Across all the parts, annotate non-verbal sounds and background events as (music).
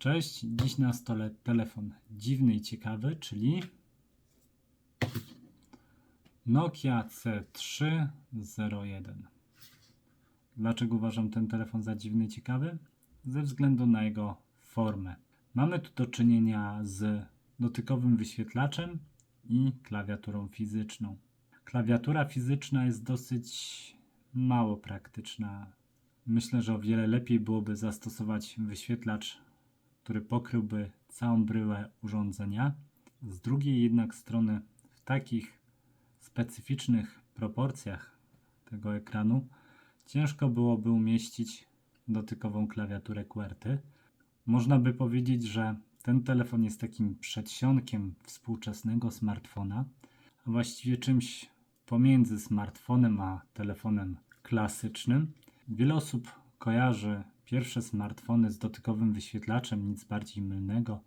Cześć, dziś na stole telefon dziwny i ciekawy, czyli Nokia C301. Dlaczego uważam ten telefon za dziwny i ciekawy? Ze względu na jego formę. Mamy tu do czynienia z dotykowym wyświetlaczem i klawiaturą fizyczną. Klawiatura fizyczna jest dosyć mało praktyczna. Myślę, że o wiele lepiej byłoby zastosować wyświetlacz, który pokryłby całą bryłę urządzenia. Z drugiej jednak strony, w takich specyficznych proporcjach tego ekranu, ciężko byłoby umieścić dotykową klawiaturę QWERTY. Można by powiedzieć, że ten telefon jest takim przedsionkiem współczesnego smartfona, a właściwie czymś pomiędzy smartfonem a telefonem klasycznym. Wiele osób kojarzy pierwsze smartfony z dotykowym wyświetlaczem, nic bardziej mylnego.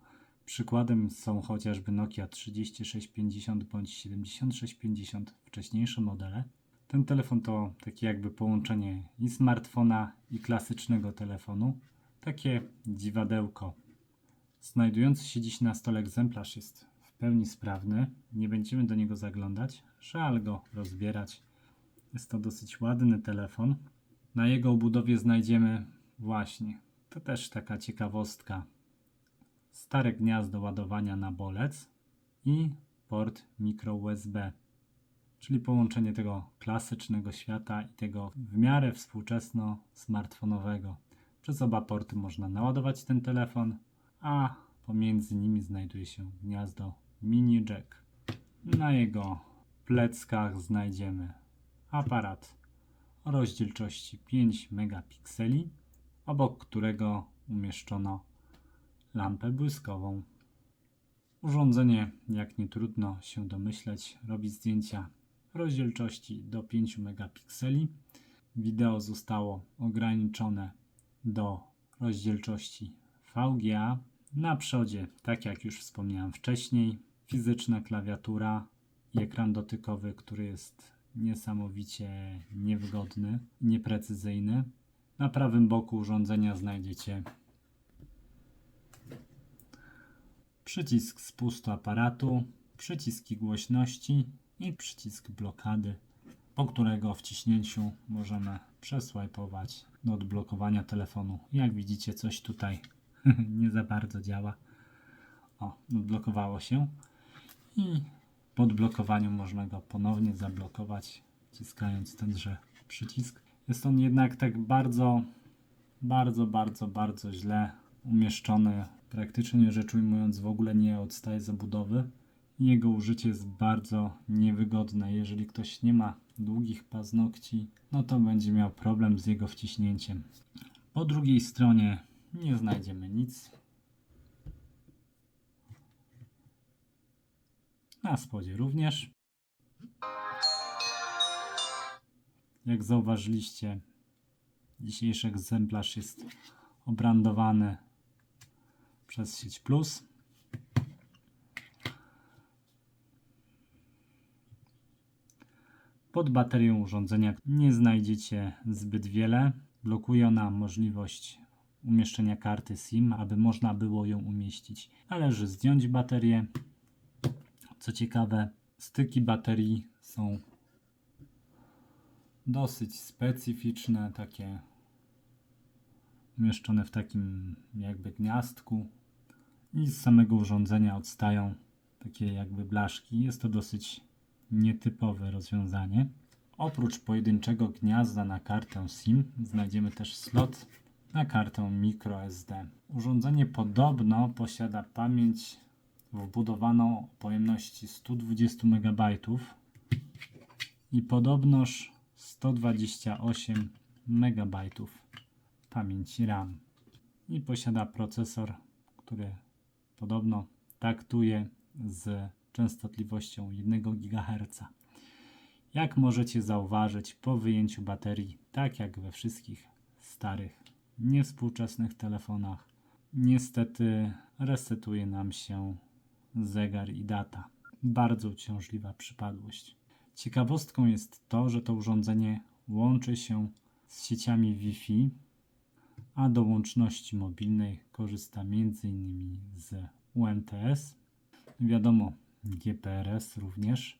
Przykładem są chociażby Nokia 3650 bądź 7650, wcześniejsze modele. Ten telefon to takie jakby połączenie i smartfona, i klasycznego telefonu. Takie dziwadełko. Znajdujący się dziś na stole egzemplarz jest w pełni sprawny. Nie będziemy do niego zaglądać, żal go rozbierać. Jest to dosyć ładny telefon. Na jego obudowie znajdziemy właśnie, to też taka ciekawostka, stare gniazdo ładowania na bolec i port micro USB, czyli połączenie tego klasycznego świata i tego w miarę współczesno smartfonowego. Przez oba porty można naładować ten telefon, a pomiędzy nimi znajduje się gniazdo mini jack. Na jego pleckach znajdziemy aparat o rozdzielczości 5 megapikseli, obok którego umieszczono lampę błyskową. Urządzenie, jak nie trudno się domyśleć, robi zdjęcia rozdzielczości do 5 megapikseli. Wideo zostało ograniczone do rozdzielczości VGA. Na przodzie, tak jak już wspomniałem wcześniej, fizyczna klawiatura i ekran dotykowy, który jest niesamowicie niewygodny, nieprecyzyjny. Na prawym boku urządzenia znajdziecie przycisk spustu aparatu, przyciski głośności i przycisk blokady, po którego wciśnięciu możemy przeswipeować do odblokowania telefonu. Jak widzicie, coś tutaj (laughs) nie za bardzo działa. O, odblokowało się i po odblokowaniu można go ponownie zablokować, wciskając tenże przycisk. Jest on jednak tak bardzo, bardzo, bardzo, bardzo źle umieszczony. Praktycznie rzecz ujmując, w ogóle nie odstaje z budowy. Jego użycie jest bardzo niewygodne. Jeżeli ktoś nie ma długich paznokci, no to będzie miał problem z jego wciśnięciem. Po drugiej stronie nie znajdziemy nic. Na spodzie również. Jak zauważyliście, dzisiejszy egzemplarz jest obrandowany przez sieć Plus. Pod baterią urządzenia nie znajdziecie zbyt wiele. Blokuje ona możliwość umieszczenia karty SIM, aby można było ją umieścić. Należy zdjąć baterię. Co ciekawe, styki baterii są dosyć specyficzne, takie umieszczone w takim jakby gniazdku i z samego urządzenia odstają takie jakby blaszki. Jest to dosyć nietypowe rozwiązanie. Oprócz pojedynczego gniazda na kartę SIM znajdziemy też slot na kartę microSD. Urządzenie podobno posiada pamięć wbudowaną o pojemności 120 MB i podobnoż 128 MB pamięci RAM. I posiada procesor, który podobno taktuje z częstotliwością 1 GHz. Jak możecie zauważyć po wyjęciu baterii, tak jak we wszystkich starych, niewspółczesnych telefonach, niestety resetuje nam się zegar i data. Bardzo uciążliwa przypadłość. Ciekawostką jest to, że to urządzenie łączy się z sieciami Wi-Fi, a do łączności mobilnej korzysta m.in. z UMTS. Wiadomo, GPRS również.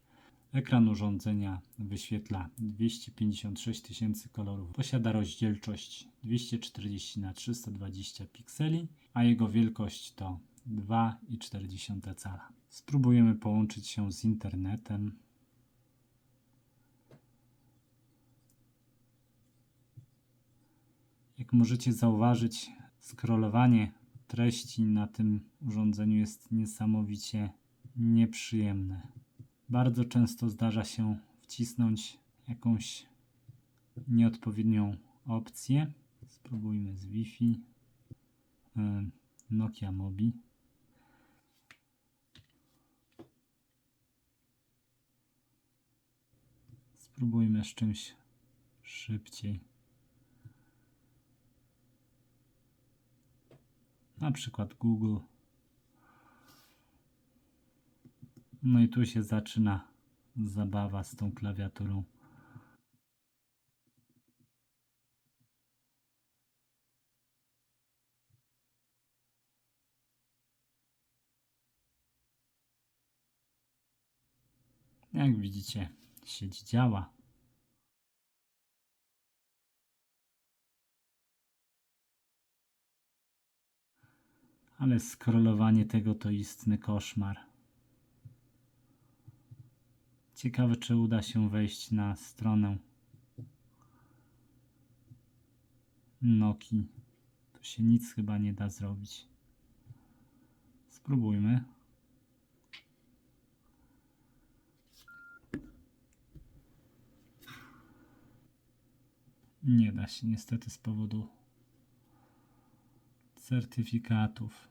Ekran urządzenia wyświetla 256 tysięcy kolorów. Posiada rozdzielczość 240 na 320 pikseli, a jego wielkość to 2,4 cala. Spróbujemy połączyć się z internetem. Jak możecie zauważyć, scrollowanie treści na tym urządzeniu jest niesamowicie nieprzyjemne. Bardzo często zdarza się wcisnąć jakąś nieodpowiednią opcję. Spróbujmy z Wi-Fi. E, Nokia Mobi. Spróbujmy z czymś szybciej. Na przykład Google. No i tu się zaczyna zabawa z tą klawiaturą. Jak widzicie, sieć działa. Ale scrollowanie tego to istny koszmar. Ciekawe, czy uda się wejść na stronę Noki. Tu się nic chyba nie da zrobić. Spróbujmy. Nie da się niestety z powodu certyfikatów.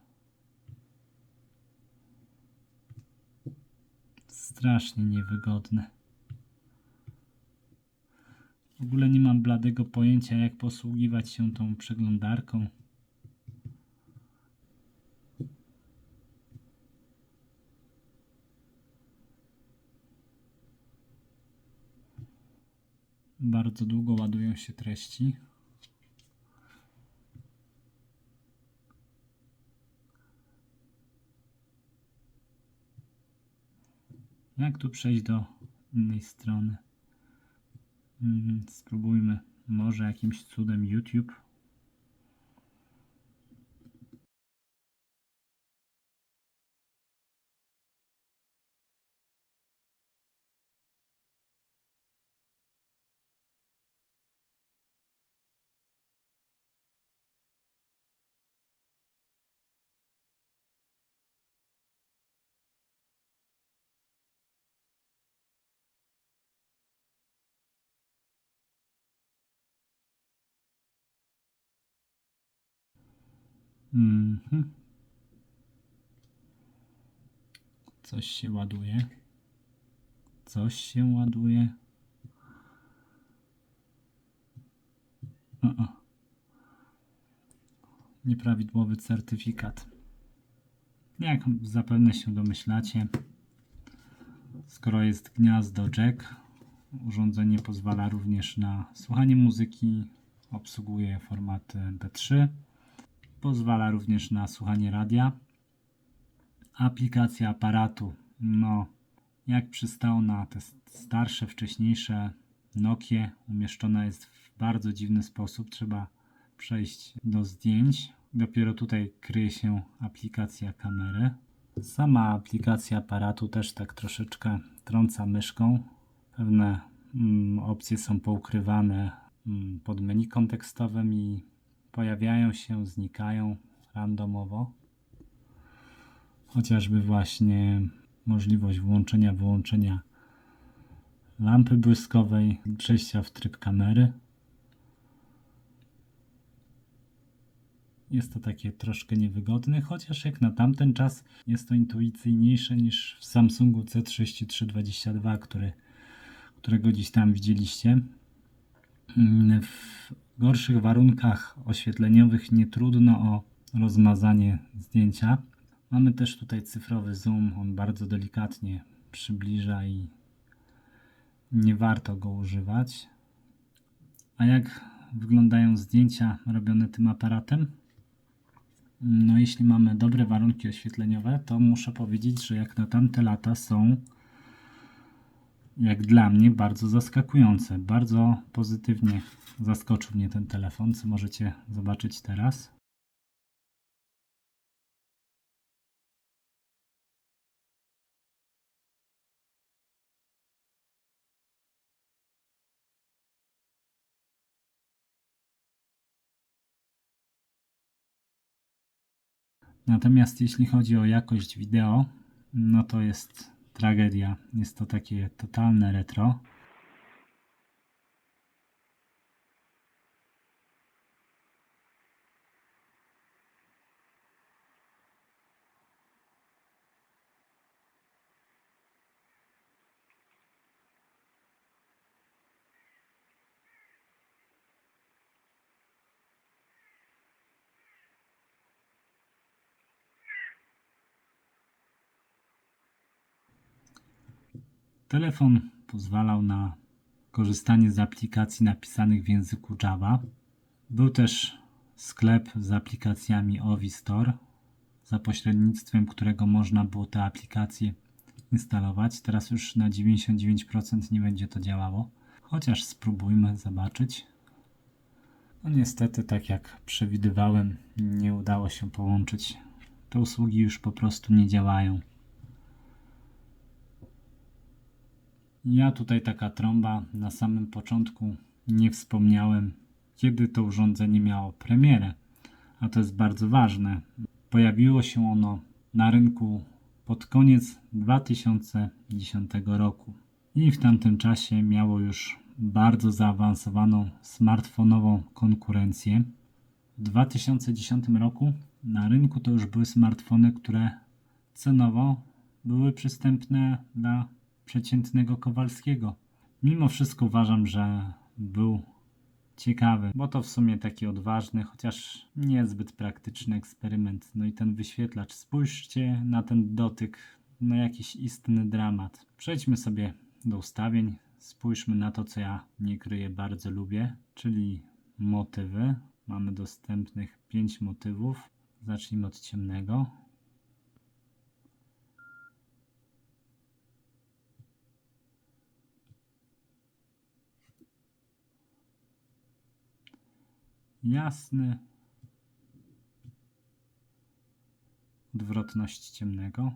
Strasznie niewygodne. W ogóle nie mam bladego pojęcia, jak posługiwać się tą przeglądarką. Bardzo długo ładują się treści. Jak tu przejść do innej strony? Mm, Spróbujmy. Może jakimś cudem YouTube. Mhm. Coś się ładuje. Coś się ładuje. O, o. Nieprawidłowy certyfikat. Jak zapewne się domyślacie, skoro jest gniazdo jack, urządzenie pozwala również na słuchanie muzyki, obsługuje formaty MP3. Pozwala również na słuchanie radia. Aplikacja aparatu. No, jak przystało na te starsze, wcześniejsze Nokie, umieszczona jest w bardzo dziwny sposób. Trzeba przejść do zdjęć. Dopiero tutaj kryje się aplikacja kamery. Sama aplikacja aparatu też tak troszeczkę trąca myszką. Pewne mm, opcje są poukrywane mm, pod menu kontekstowym i pojawiają się, znikają randomowo. Chociażby właśnie możliwość włączenia, wyłączenia lampy błyskowej, przejścia w tryb kamery. Jest to takie troszkę niewygodne, chociaż jak na tamten czas jest to intuicyjniejsze niż w Samsungu C3322, który, którego dziś tam widzieliście. W gorszych warunkach oświetleniowych nie trudno o rozmazanie zdjęcia. Mamy też tutaj cyfrowy zoom, on bardzo delikatnie przybliża i nie warto go używać. A jak wyglądają zdjęcia robione tym aparatem. No, jeśli mamy dobre warunki oświetleniowe, to muszę powiedzieć, że jak na tamte lata są, jak dla mnie, bardzo zaskakujące. Bardzo pozytywnie zaskoczył mnie ten telefon, co możecie zobaczyć teraz. Natomiast jeśli chodzi o jakość wideo, no to jest tragedia. Jest to takie totalne retro. Telefon pozwalał na korzystanie z aplikacji napisanych w języku Java. Był też sklep z aplikacjami Ovi Store, za pośrednictwem którego można było te aplikacje instalować. Teraz już na 99% nie będzie to działało, chociaż spróbujmy zobaczyć. No niestety, tak jak przewidywałem, nie udało się połączyć. Te usługi już po prostu nie działają. Ja tutaj taka trąba na samym początku nie wspomniałem, kiedy to urządzenie miało premierę, a to jest bardzo ważne. Pojawiło się ono na rynku pod koniec 2010 roku i w tamtym czasie miało już bardzo zaawansowaną smartfonową konkurencję. W 2010 roku na rynku to już były smartfony, które cenowo były przystępne dla przeciętnego Kowalskiego. Mimo wszystko uważam, że był ciekawy, bo to w sumie taki odważny, chociaż niezbyt praktyczny eksperyment. No i ten wyświetlacz, spójrzcie na ten dotyk, no jakiś istny dramat. Przejdźmy sobie do ustawień, spójrzmy na to, co ja nie kryję, bardzo lubię, czyli motywy. Mamy dostępnych 5 motywów. Zacznijmy od ciemnego. Jasny, odwrotność ciemnego.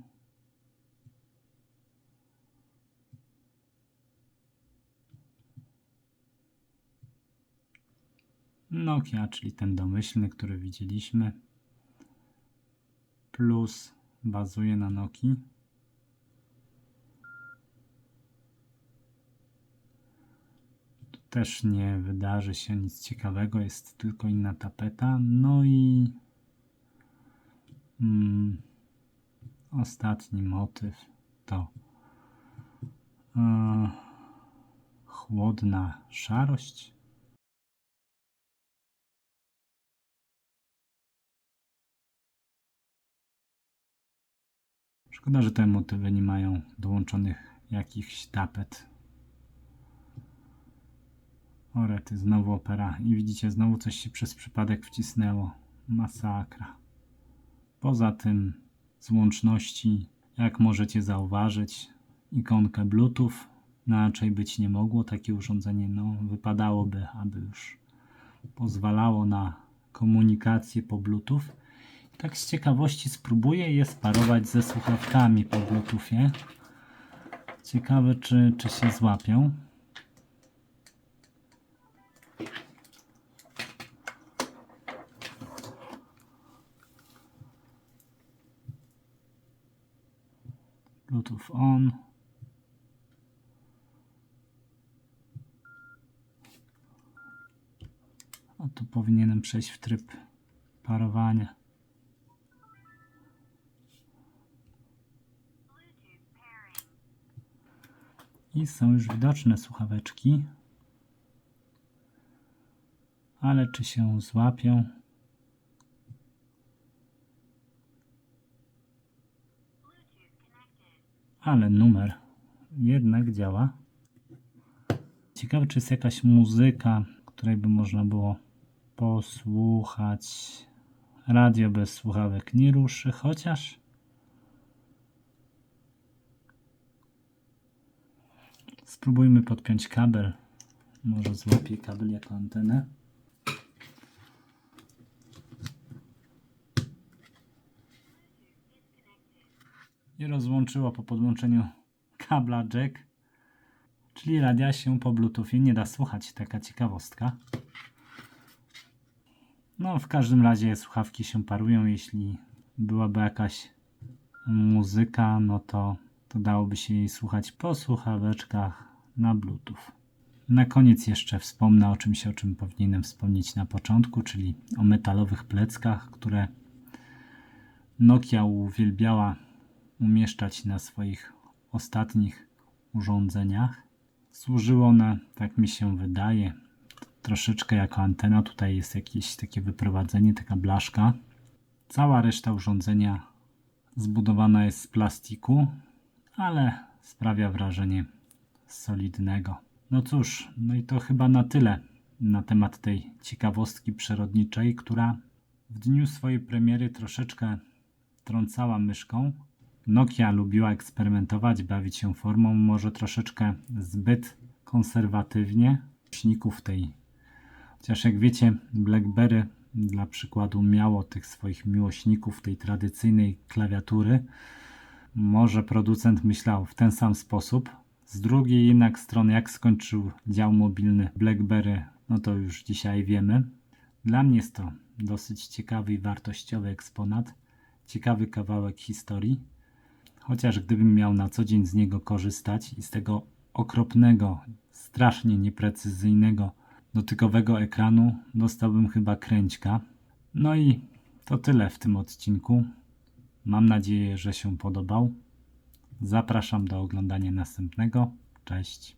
Nokia, czyli ten domyślny, który widzieliśmy, plus bazuje na Nokii. Też nie wydarzy się nic ciekawego, jest tylko inna tapeta. No i mm, ostatni motyw to e, chłodna szarość. Szkoda, że te motywy nie mają dołączonych jakichś tapet Orety, znowu opera. I widzicie, znowu coś się przez przypadek wcisnęło. Masakra. Poza tym z łączności, jak możecie zauważyć, ikonkę Bluetooth inaczej być nie mogło. Takie urządzenie no, wypadałoby, aby już pozwalało na komunikację po Bluetooth. Tak z ciekawości spróbuję je sparować ze słuchawkami po Bluetoothie. Ciekawe, czy, czy się złapią. Bluetooth on. A tu powinienem przejść w tryb parowania. I są już widoczne słuchaweczki. Ale czy się złapią? Ale numer jednak działa. Ciekawe, czy jest jakaś muzyka, której by można było posłuchać. Radio bez słuchawek nie ruszy, chociaż spróbujmy podpiąć kabel. Może złapię kabel jako antenę. I rozłączyło po podłączeniu kabla jack. Czyli radia się po Bluetoothie nie da słuchać. Taka ciekawostka. No, w każdym razie słuchawki się parują. Jeśli byłaby jakaś muzyka, no to, to dałoby się jej słuchać po słuchaweczkach na Bluetooth. Na koniec jeszcze wspomnę o czymś, o czym powinienem wspomnieć na początku, czyli o metalowych pleckach, które Nokia uwielbiała umieszczać na swoich ostatnich urządzeniach. Służyły one, tak mi się wydaje, troszeczkę jako antena. Tutaj jest jakieś takie wyprowadzenie, taka blaszka. Cała reszta urządzenia zbudowana jest z plastiku, ale sprawia wrażenie solidnego. No cóż, no i to chyba na tyle na temat tej ciekawostki przyrodniczej, która w dniu swojej premiery troszeczkę trącała myszką. Nokia lubiła eksperymentować, bawić się formą, może troszeczkę zbyt konserwatywnie. Śników tej. Chociaż jak wiecie, BlackBerry dla przykładu miało tych swoich miłośników tej tradycyjnej klawiatury. Może producent myślał w ten sam sposób. Z drugiej jednak strony, jak skończył dział mobilny BlackBerry, no to już dzisiaj wiemy. Dla mnie jest to dosyć ciekawy i wartościowy eksponat, ciekawy kawałek historii. Chociaż gdybym miał na co dzień z niego korzystać i z tego okropnego, strasznie nieprecyzyjnego, dotykowego ekranu, dostałbym chyba kręćka. No i to tyle w tym odcinku. Mam nadzieję, że się podobał. Zapraszam do oglądania następnego. Cześć.